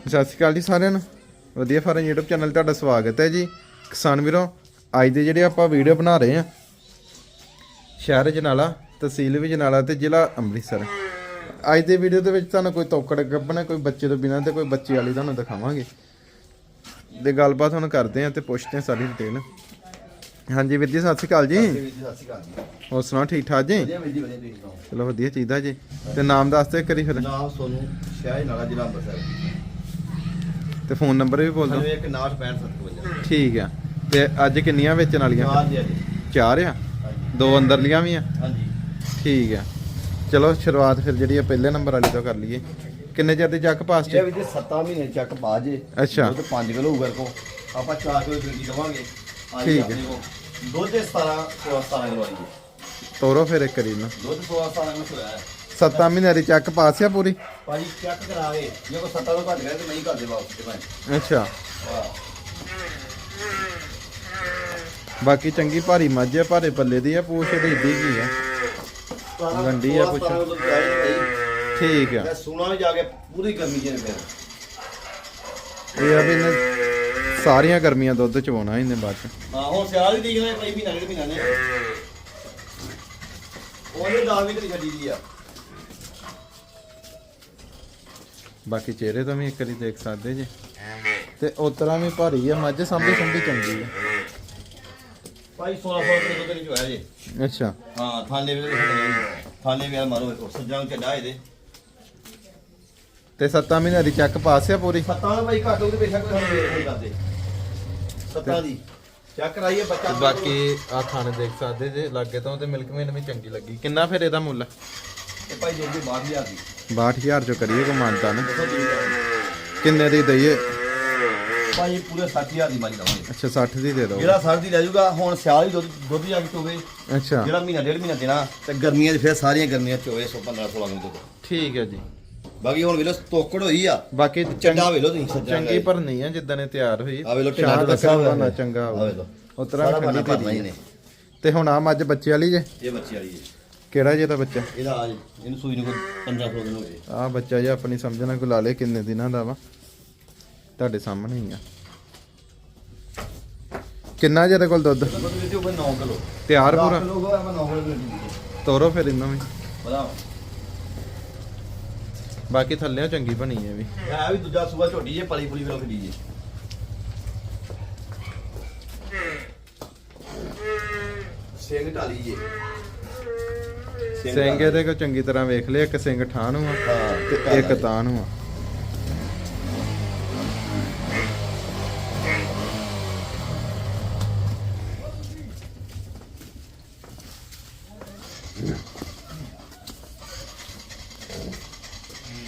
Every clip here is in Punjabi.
ਸਤਿ ਸ਼੍ਰੀ ਅਕਾਲ ਜੀ ਸਾਰਿਆਂ ਨੂੰ। ਵਧੀਆ ਫਾਰਮ YouTube ਚੈਨਲ ਤੁਹਾਡਾ ਸਵਾਗਤ ਹੈ ਜੀ। ਕਿਸਾਨ ਵੀਰੋ ਅੱਜ ਦੇ ਜਿਹੜੇ ਆਪਾਂ ਵੀਡੀਓ ਬਣਾ ਰਹੇ ਆ ਸ਼ਹਿਰ ਜਨਾਲਾ ਤਹਿਸੀਲ ਵੀ ਜਨਾਲਾ ਤੇ ਜ਼ਿਲ੍ਹਾ ਅੰਮ੍ਰਿਤਸਰ। ਅੱਜ ਦੇ ਵੀਡੀਓ ਦੇ ਵਿੱਚ ਤੁਹਾਨੂੰ ਕੋਈ ਤੋਕੜ ਗੱਬਣਾ ਕੋਈ ਬੱਚੇ ਤੋਂ ਬਿਨਾਂ ਤੇ ਕੋਈ ਬੱਚੇ ਵਾਲੀ ਤੁਹਾਨੂੰ ਦਿਖਾਵਾਂਗੇ। ਦੇ ਗੱਲਬਾਤ ਹੁਣ ਕਰਦੇ ਆ ਤੇ ਪੁੱਛਦੇ ਆ ਸਾਰੀ ਡਿਟੇਲ ਹਾਂਜੀ ਵੀਰ ਜੀ ਸਤਿ ਸ਼੍ਰੀ ਅਕਾਲ ਜੀ। ਹੋਰ ਸੁਣਾਓ ਠੀਕ ਠਾਕ ਜੀ? ਵਧੀਆ ਚਲੋ ਵਧੀਆ ਚਾਹੀਦਾ ਜੀ। ਤੇ ਨਾਮ ਦੱਸ ਦਿਓ ਕਰੀ ਫਿਰ। ਨਾਮ ਸੋਨੂੰ ਸ਼ਾਹ ਨਾਲਾ ਜ਼ਿਲ੍ਹਾ ਅੰਮ੍ਰਿਤਸਰ। ਤੇ ਫੋਨ ਨੰਬਰ ਵੀ ਬੋਲ ਦਿਓ 916557 ਠੀਕ ਆ। ਤੇ ਅੱਜ ਕਿੰਨੀਆਂ ਵੇਚਣ ਵਾਲੀਆਂ? ਚਾਰ ਜੀ ਜੀ ਚਾਰ ਆ? ਦੋ ਅੰਦਰਲੀਆਂ ਵੀ ਆ? ਹਾਂਜੀ। ਠੀਕ ਆ। ਚਲੋ ਸ਼ੁਰੂਆਤ ਫਿਰ ਜਿਹੜੀ ਆ ਪਹਿਲੇ ਨੰਬਰ ਵਾਲੀ ਤੋਂ ਕਰ ਲਈਏ। ਕਿੰਨੇ ਚਿਰ ਦੀ ਚੱਕ ਪਾਸ ਇਹ ਚ ਵੀ ਜੀ 7 ਮਹੀਨੇ ਚੱਕ ਬਾਜੇ ਅੱਛਾ। ਦੁੱਧ 5 ਕਿਲੋ ਉਗਰ ਕੋ ਆਪਾਂ 4 ਕਿਲੋ ਦਿੱਤੀ ਦਵਾਂਗੇ। ਠੀਕ ਹੈ। ਦੁੱਧ ਦੇ 17 16 17 ਕਿਲੋ ਆਈ ਤੋਰੋ ਫਿਰ ਇੱਕ ਕਰੀ ਨਾ ਦੁੱਧ 16 17 ਕਿਲੋ ਹੋਇਆ ਹੈ। ਸੱਤਾਂ ਮਹੀਨਿਆਂ ਦੀ ਚੱਕ ਪਾਸ ਆ ਪੂਰੀ? ਭਾਜੀ ਚੈੱਕ ਕਰਾਵੇ। ਜੇ ਕੋ 7 ਤੋਂ ਘੱਟ ਗਿਆ ਤੇ ਨਹੀਂ ਕਰਦੇ ਵਾਪਸ ਤੇ ਭਾਈ ਅੱਛਾ। ਬਾਕੀ ਚੰਗੀ ਭਾਰੀ ਮੱਝ ਆ ਭਾਰੇ ਪੱਲੇ ਦੀ ਆ ਪੂਛ ਢੀਡੀ ਕੀ ਆ? ਗੰਢੀ ਆ ਕੁਛ। ਠੀਕ ਆ। ਸੁਣਾ ਵੀ ਜਾ ਕੇ ਪੂਰੀ ਗਰਮੀ ਚ ਨੇ ਫਿਰ ਇਹ ਆ ਵੀ ਇਹਨੇ ਸਾਰੀਆਂ ਗਰਮੀਆਂ ਦੁੱਧ ਚਵਾਉਣਾ ਇਹਨੇ ਬਾਅਦ ਚ। ਹਾਂ ਹੁਣ ਸਿਆਲ ਵੀ ਦੇਖਣਾ ਕੋਈ ਮਹੀਨਾ ਡੇਢ ਮਹੀਨਾ ਨੇ। ਉਹਨੇ ਦਾਲ ਵੀ ਤੇ ਛੱਡੀ ਦੀ ਆ। ਬਾਕੀ ਚਿਹਰੇ ਤੋਂ ਵੀ ਇੱਕ ਵਾਰੀ ਦੇਖ ਸਕਦੇ ਜੀ। ਤੇ ਉਤਰਾ ਵੀ ਭਾਰੀ ਆ ਮੱਝ ਸੰਭੀ ਸੰਭੀ ਚੰਗੀ ਆ। ਭਾਈ 16 ਫੁੱਟ ਦੇ ਦੁੱਧ ਨਹੀਂ ਚੋਇਆ ਜੇ। ਅੱਛਾ। ਹਾਂ ਥਾਲੇ ਵੀ ਥਾਲੇ ਵੀ ਮਾਰੋ ਉਹ ਸੱਜਾਂ ਚੱਡਾ ਇਹਦੇ। ਤੇ ਸੱਤਾਂ ਮਹੀਨਿਆਂ ਦੀ ਚੱਕ ਪਾਸ ਆ ਪੂਰੀ? ਸੱਤਾਂ ਦਾ ਭਾਈ ਘੱਟ ਤੇ ਬੇਸ਼ੱਕ ਨਹੀਂ ਕਰਦੇ। ਸੱਤਾਂ ਦੀ। ਚੈੱਕ ਕਰਾਈਏ ਬੱਚਾ ਬਾਕੀ ਆ ਥਾਣੇ ਦੇਖ ਸਕਦੇ ਜੇ ਲੱਗੇ ਤੋਂ ਤੇ ਮਿਲਕ ਮੇਨ ਵੀ ਚੰਗੀ ਲੱਗੀ। ਕਿੰਨਾ ਫਿਰ ਇਹਦਾ ਮੁੱਲ? ਤੇ ਭਾਈ ਜੇ ਜੀ ਬਾਹਰ ਲਿਆ ਦੀ 62000 ਚੋਂ ਕਰੀਏ ਕੋ ਮਾਨਤਾ ਨੇ। ਦੇਖੋ ਜੀ ਕਿੰਨੇ ਦੀ ਦਈਏ? ਭਾਈ ਪੂਰੇ 60000 ਦੀ ਮਾਰੀ ਦਵਾਂਗੇ। ਅੱਛਾ 60 ਦੀ ਦੇ ਦਿਓ। ਜਿਹੜਾ ਸਰ ਦੀ ਲੈ ਜਾਊਗਾ ਹੁਣ ਸਿਆਲ ਵੀ ਦੁੱਧ ਦੁੱਧ ਜਾ ਕੇ ਚੋਵੇ। ਅੱਛਾ। ਜਿਹੜਾ ਮਹੀਨਾ ਡੇਢ ਮਹੀਨਾ ਦੇਣਾ ਤੇ ਗਰਮੀਆਂ 'ਚ ਫਿਰ ਸਾਰੀਆਂ ਗਰਮੀਆਂ ਚੋਵੇ 115 16 ਕਿਲੋ ਦੁੱਧ। ਠੀਕ ਹੈ ਜੀ। ਬਾਕੀ ਹੁਣ ਵੇਲੋ ਤੋਕੜ ਹੋਈ ਆ। ਬਾਕੀ ਚੱਡਾ ਵੇਲੋ ਤੁਸੀਂ ਸੱਜਾ ਚੰਗੀ ਭਰਨੀ ਆ ਜਿੱਦਾਂ ਨੇ ਤਿਆਰ ਹੋਈ। ਆ ਵੇਲੋ ਤੱਕ ਦੱਸਿਆ ਹੋਇਆ। ਬਣਾ ਹੈ। ਚੰਗਾ ਆ ਹੋਵੇ ਵੇਲੋ ਉਤਰਾ ਬਣਾ ਤੇ ਨੇ ਤੇ ਹੁਣ ਆ ਮੱਝ ਬੱਚੇ ਵਾਲੀ ਜੇ? ਇਹ ਬੱਚੀ ਵਾਲੀ ਹੈ। ਕਿਹੜਾ ਜੇ ਦਾ ਬੱਚਾ? ਇਹਦਾ ਆਜ ਇਹਨੂੰ ਸੂਈ ਨੂੰ ਕੋਈ 15 16 ਦਿਨ ਹੋ ਗਏ। ਆ ਬੱਚਾ ਜੇ ਆਪਣੀ ਸਮਝਣਾ ਕੋ ਲਾ ਲੇ ਕਿੰਨੇ ਦਿਨਾਂ ਦਾ ਵਾ। ਤੁਹਾਡੇ ਸਾਹਮਣੇ ਹੀ ਆ। ਕਿੰਨਾ ਜਿਹਦੇ ਕੋਲ ਦੁੱਧ? ਦੁੱਧ ਵਿੱਚ ਉਹ 9 ਕਿਲੋ। ਤਿਆਰ ਪੂਰਾ? ਕਿਲੋ ਹੋਇਆ ਮੈਂ 9 ਕਿਲੋ ਦਿੱਤੀ ਤੋਰੋ ਫਿਰ ਇਹਨਾਂ ਵੀ ਬਾਕੀ ਥੱਲੇ ਚੰਗੀ ਬਣੀ ਹੈ ਵੀ। ਇਹ ਵੀ ਦੂਜਾ ਸੂਆ ਝੋਟੀ ਜੇ ਪਲੀ ਪੁਲੀ ਵੇਲੋ ਖੜੀ ਜੇ। ਸਿੰਘ ਢਾਲੀ ਜੇ। ਸਿੰਘ ਇਹਦੇ ਕੋ ਚੰਗੀ ਤਰ੍ਹਾਂ ਵੇਖ ਲਿਆ ਇੱਕ ਸਿੰਘ ਠਾਹ ਨੂੰ ਆ ਤੇ ਇੱਕ ਤਾਂ ਨੂੰ ਆ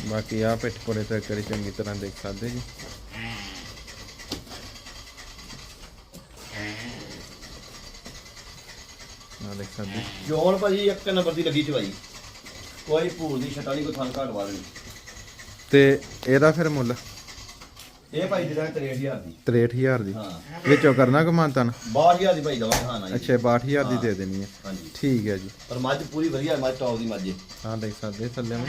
ਬਾਕੀ ਆ ਪਿੱਠ ਕੋਲੇ ਤੇ ਕਰੀ ਚੰਗੀ ਤਰ੍ਹਾਂ ਦੇਖ ਸਕਦੇ ਜੀ। ਆ ਦੇਖ ਸਕਦੇ ਜੋਨ ਭਾਜੀ ਇੱਕ ਨੰਬਰ ਦੀ ਲੱਗੀ ਚਵਾਈ। ਕੋਈ ਭੂਲ ਦੀ ਛਟਾ ਨਹੀਂ ਕੋਈ ਥਣ ਘਾਟ ਵਾਲੀ ਤੇ ਇਹਦਾ ਫਿਰ ਮੁੱਲ? ਇਹ ਭਾਈ ਦੇ ਦਾਂਗੇ 63000 ਦੀ। 63000 ਦੀ? ਹਾਂ। ਵਿੱਚੋਂ ਕਰਨਾ ਕਮਾਂਤਨ 62000 ਦੀ ਭਾਈ ਦਵਾਂਗੇ ਹਾਂ ਨਾ। ਅੱਛਾ 62000 ਦੀ ਦੇ ਦੇਣੀ ਹੈ ਹਾਂਜੀ। ਠੀਕ ਹੈ ਜੀ। ਪਰ ਮੱਝ ਪੂਰੀ ਵਧੀਆ ਮੱਝ ਟੌਪ ਦੀ ਮੱਝ ਹੈ ਹਾਂ ਦੇਖ ਸਕਦੇ ਥੱਲੇ ਨੂੰ।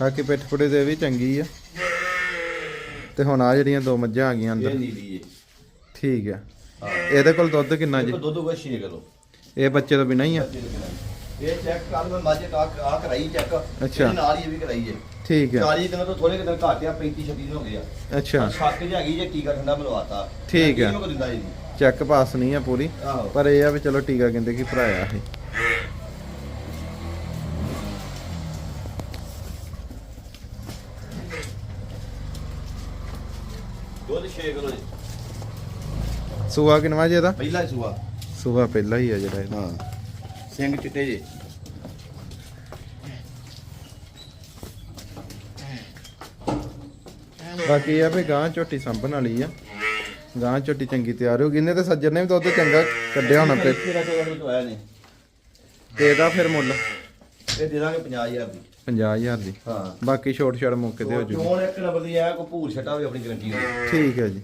ਬਾਕੀ ਪਿੱਠ ਪੁੜੇ ਦੇ ਵੀ ਚੰਗੀ ਆ। ਤੇ ਹੁਣ ਆ ਜਿਹੜੀਆਂ ਦੋ ਮੱਝਾਂ ਆ ਗਈਆਂ ਇਹ ਅੰਦਰ। ਨੀਲੀ ਹੈ ਠੀਕ ਹਾਂ। ਇਹਦੇ ਕੋਲ ਦੁੱਧ ਕਿੰਨਾ ਜੀ? ਦੁੱਧ ਹੋਗਾ 6 ਕਿਲੋ। ਇਹ ਬੱਚੇ ਤੋਂ ਬਿਨਾਂ ਹੀ ਆ? ਇਹ ਚੈੱਕ ਕਰ ਮੈਂ ਮੱਝ ਆ ਆ ਕਰਾਈ ਚੈੱਕ ਅੱਛਾ। ਨਾਲ ਹੀ ਇਹ ਵੀ ਕਰਾਈ ਹੈ। ਠੀਕ ਆ 40 ਦਿਨਾਂ ਤੋਂ ਥੋੜੇ ਕਿ ਦਿਨ ਘੱਟ ਆ 35 36 ਦਿਨ ਹੋ ਗਏ ਆ। ਅੱਛਾ। ਛੱਕ ਜਿ ਹੈਗੀ ਜੇ ਟੀਕਾ ਠੰਡਾ ਮਲਵਾਤਾ। ਠੀਕ। ਮੈਂ ਕੋ ਦਿੰਦਾ ਜੀ ਚੈੱਕ ਪਾਸ ਨਹੀਂ ਆ ਪੂਰੀ। ਪਰ ਇਹ ਆ ਵੀ ਚਲੋ ਟੀਕਾ ਕਹਿੰਦੇ ਕਿ ਭਰਾਇਆ ਇਹ। ਦੁੱਧ 6 ਕਿਲੋ ਜੀ। ਸੂਆ ਕਿਨਵਾ ਜੀ ਇਹਦਾ? ਪਹਿਲਾ ਹੀ ਸੂਆ। ਸੂਆ ਪਹਿਲਾ ਹੀ ਆ ਜਿਹੜਾ ਇਹਦਾ। ਹਾਂ। ਸਿੰਘ ਚਿੱਟੇ ਜੇ। ਬਾਕੀ ਇਹ ਆ ਵੀ ਗਾਂ ਝੋਟੀ ਸੰਭਣ ਵਾਲੀ ਆ। ਗਾਂ ਝੋਟੀ ਚੰਗੀ ਤਿਆਰ ਹੋ ਗਈ। ਇਹਨੇ ਤੇ ਸੱਜਰ ਨੇ ਵੀ ਦੁੱਧ ਚੰਗਾ ਕੱਢਿਆ ਹੋਣਾ ਤੇ ਤੇਰਾ ਆਇਆ ਤੇ ਇਹਦਾ ਫਿਰ ਮੁੱਲ? ਇਹ ਦੇ ਦਾਂਗੇ 50000 ਦੀ। 50000 ਦੀ। ਹਾਂ। ਬਾਕੀ ਛੋਟ ਛੜ ਮੌਕੇ ਤੇ ਹੋ ਜੂ ਜੋਨ ਇੱਕ ਨੰਬਰ ਦੀ ਆ ਕੋਈ ਭੂਰ ਛਟਾ ਹੋਵੇ ਆਪਣੀ ਗਰੰਟੀ ਹੋਵੇ ਠੀਕ ਹੈ ਜੀ।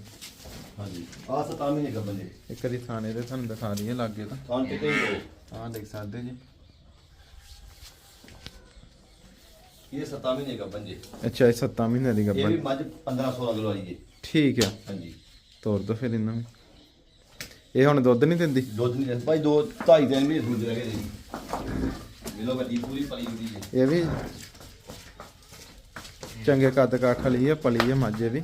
ਹਾਂਜੀ। ਆ ਸਤਾ ਮਹੀਨੇ ਗੱਬਨ ਦੇ। ਇੱਕ ਵਾਰੀ ਥਾਣੇ ਦੇ ਤੁਹਾਨੂੰ ਦਿਖਾ ਦਈਏ ਲਾਗੇ ਤਾਂ। ਥਾਂ ਕਿਤੇ ਹੀ ਲੋ ਆਹ ਦੇਖ ਸਕਦੇ ਜੀ। ਇਹ 7 ਮਹੀਨੇ ਗੱਬਨ ਜੇ। ਅੱਛਾ ਇਹ 7 ਮਹੀਨੇ ਦੀ ਇਹ ਵੀ ਮੱਝ 15 16 ਕਿਲੋ ਵਾਲੀ ਜੇ ਠੀਕ ਆ। ਹਾਂਜੀ। ਤੋਰ ਦੋ ਫਿਰ ਇਹਨਾਂ ਨੂੰ। ਇਹ ਹੁਣ ਦੁੱਧ ਨਹੀਂ ਦਿੰਦੀ? ਦੁੱਧ ਨਹੀਂ ਦਿੰਦਾ। ਭਾਈ ਦੋ ਢਾਈ ਦਿਨ ਵੀ ਸੂਝ ਰਹਿ ਗਏ ਜੀ ਮਿਲੋ ਵੱਡੀ ਪੂਰੀ ਪਲੀ ਹੁੰਦੀ ਜੇ। ਇਹ ਵੀ ਚੰਗੇ ਕੱਦ ਕੱਖ ਲਈ ਆ ਪਲੀ ਆ ਮਾਝੇ ਵੀ।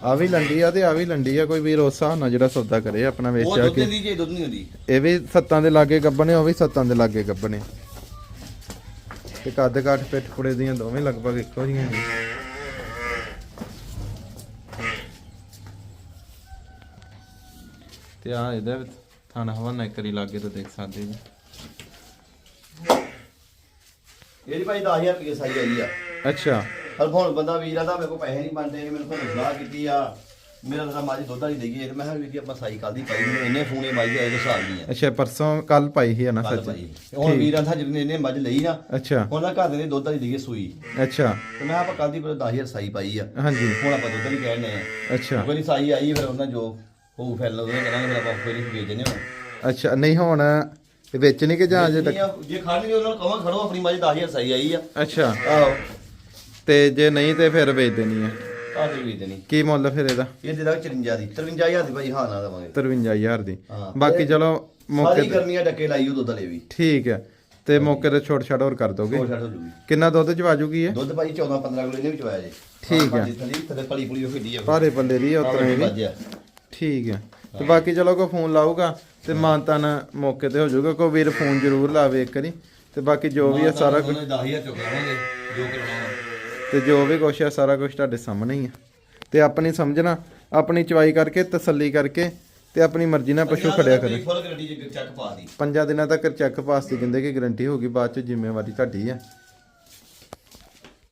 ਆ ਵੀ ਲੰਡੀ ਆ ਤੇ ਆ ਵੀ ਲੰਡੀ ਆ ਕੋਈ ਵੀਰ ਉਸ ਹਿਸਾਬ ਨਾਲ ਜਿਹੜਾ ਸੌਦਾ ਕਰੇ ਆਪਣਾ ਉਹ ਵੇਚਿਆ ਦੁੱਧ ਕਿ ਦਿੰਦੀ ਜੇ ਦੁੱਧ ਨਹੀਂ ਹੁੰਦੀ? ਇਹ ਵੀ ਸੱਤਾਂ ਦੇ ਲਾਗੇ ਗੱਬਣੇ ਉਹ ਵੀ ਸੱਤਾਂ ਦੇ ਲਾਗੇ ਗੱਬਣੇ। ਤੇ ਕੱਦ ਕਾਠ ਪਿੱਠ ਪੁੜੇ ਦੀਆਂ ਦੋਵੇਂ ਲਗਭਗ ਇੱਕੋ ਜਿਹੀਆਂ ਨੇ। ਤੇ ਆ ਇਹਦਾ ਥਾਣਾ ਹਵਾਨਾ ਇੱਕ ਵਾਰੀ ਲਾਗੇ ਤੋਂ ਦੇਖ ਸਕਦੇ ਜੀ ਇਹਦੀ ਭਾਈ 10000 ਰੁਪਏ ਸਾਈ ਆਈ ਆ। ਅੱਛਾ। ਪਰ ਹੁਣ ਬੰਦਾ ਵੀਰ ਆਦਾ ਮੇਰੇ ਕੋਲ ਪੈਸੇ ਨਹੀਂ ਬਣਦੇ ਮੈਨੂੰ ਕੋਈ ਸਲਾਹ ਕੀਤੀ ਆ। ਮੇਰਾ ਤਾਂ ਮਾਜੀ ਦੁੱਧ ਵਾਲੀ ਦੇਗੀ ਇਹ ਮੈਂ ਕਿਹਾ ਵੀ ਕਿ ਆਪਾਂ ਸਾਈ ਕੱਲ ਦੀ ਪਾਈ ਮੈਨੂੰ ਇੰਨੇ ਫੋਨੇ ਮਾਈ ਇਹਦੇ ਹਿਸਾਬ ਨਹੀਂ ਆ ਅੱਛਾ ਪਰਸੋਂ ਕੱਲ ਪਾਈ ਸੀ ਨਾ ਕੱਲ ਸੱਚ? ਪਾਈ। ਹੁਣ ਵੀਰਾਂ ਦਾ ਜਿਹਨੇ ਇਹਨੇ ਮੱਝ ਲਈ ਨਾ ਅੱਛਾ। ਉਹਨਾਂ ਘਰ ਦੇ ਨੇ ਦੁੱਧ ਵਾਲੀ ਦੇਗੀ ਸੂਈ। ਅੱਛਾ। ਤੇ ਮੈਂ ਆਪਾਂ ਕੱਲ ਦੀ ਪਰ 10000 ਸਾਈ ਪਾਈ ਆ। ਹਾਂਜੀ। ਹੁਣ ਆਪਾਂ ਦੁੱਧ ਵਾਲੀ ਕਹਿਣੇ ਆ। ਅੱਛਾ। ਕੋਈ ਸਾਈ ਆਈ ਫਿਰ ਉਹਨਾਂ ਜੋ ਹੋਊ ਫੈਲ ਉਹਦੇ ਕਰਾਂਗੇ ਫਿਰ ਆਪਾਂ ਨਹੀਂ ਵੇਚ ਦਿੰਦੇ ਹੁਣ। ਅੱਛਾ ਨਹੀਂ ਹੁਣ ਇਹ ਵਿੱਚ ਨਹੀਂ ਕਿ ਜਾਂ ਅਜੇ ਤੱਕ? ਜੇ ਖਾਣੀ ਉਹਨਾਂ ਨੂੰ ਕਹਾਂ ਖੜੋ ਆਪਣੀ ਮੱਝ 10000 ਸਾਈ ਆਈ ਆ। ਅੱਛਾ। ਆਹੋ। ਤੇ ਜੇ ਨਹੀਂ ਤੇ ਫਿਰ ਵੇਚ ਦੇਣੀ ਹੈ ਦੇਣੀ। ਕੀ ਮੁੱਲ ਫਿਰ ਇਹਦਾ? ਇਹ ਦੇ ਦਾਂ 54 ਦੀ। 53000 ਦੀ ਭਾਈ ਹਾਂ ਨਾ ਦੇਵਾਂਗੇ। 53000 ਦੀ। ਹਾਂ। ਬਾਕੀ ਚਲੋ ਮੌਕੇ ਸਾਰੀ ਤੇ ਗਰਮੀਆਂ ਡੱਕੇ ਲਾਈ ਉਹ ਦੁੱਧ ਵਾਲੇ ਵੀ। ਠੀਕ ਹੈ ਤੇ ਮੌਕੇ ਤੇ ਛੋਟ ਛਾੜ ਹੋਰ ਕਰ ਦੋਗੇ? ਹੋਰ ਛੱਡ ਹੋ ਜੂਗੀ। ਕਿੰਨਾ ਦੁੱਧ ਚ ਵਾਜੂਗੀ ਇਹ? ਦੁੱਧ ਭਾਈ 14 15 ਕਿਲੋ ਇਹਨੇ ਵਿੱਚ ਆਇਆ ਜੇ। ਠੀਕ ਹੈ। ਥੱਲੇ ਥੱਲੇ ਪਲੀ ਪੁਲੀ ਉਹ ਫਿੱਡੀ ਆ ਭਾਰੇ ਪੱਲੇ ਦੀ ਉਤਰੇ ਵੀ ਵੱਜਿਆ ਠੀਕ ਹੈ ਤੇ ਬਾਕੀ ਚਲੋ ਕੋਈ ਫੋਨ ਲਾਊਗਾ ਤੇ ਮਾਨਤਾਨ ਮੌਕੇ ਤੇ ਹੋ ਜਾਊਗਾ ਕੋਈ ਵੀਰ ਫੋਨ ਜ਼ਰੂਰ ਲਾਵੇ ਇੱਕ ਵਾਰੀ। ਤੇ ਬਾਕੀ ਜੋ ਵੀ ਹੈ ਸਾਰਾ ਕੁਝ 10000 ਚੁਕਾਵਾਂਗੇ ਜੋ ਕਰਾਉਣਾ ਤੇ ਜੋ ਵੀ ਕੁਛ ਹੈ ਸਾਰਾ ਕੁਝ ਤੁਹਾਡੇ ਸਾਹਮਣੇ ਹੀ ਹੈ ਤੇ ਆਪਣੀ ਸਮਝਣਾ ਆਪਣੀ ਚਵਾਈ ਕਰਕੇ ਤਸੱਲੀ ਕਰਕੇ ਤੇ ਆਪਣੀ ਮਰਜ਼ੀ ਨਾਲ ਪਸ਼ੂ ਖੜਿਆ ਕਰੇ। ਫੁੱਲ ਗੱਡੀ ਚ ਚੱਕ ਪਾ ਦੀ। ਪੰਜਾਂ ਦਿਨਾਂ ਤੱਕ ਚੈੱਕ ਪਾਸ ਦੀ ਕਹਿੰਦੇ ਕਿ ਗਾਰੰਟੀ ਹੋਗੀ ਬਾਅਦ ਚ ਜ਼ਿੰਮੇਵਾਰੀ ਤੁਹਾਡੀ ਹੈ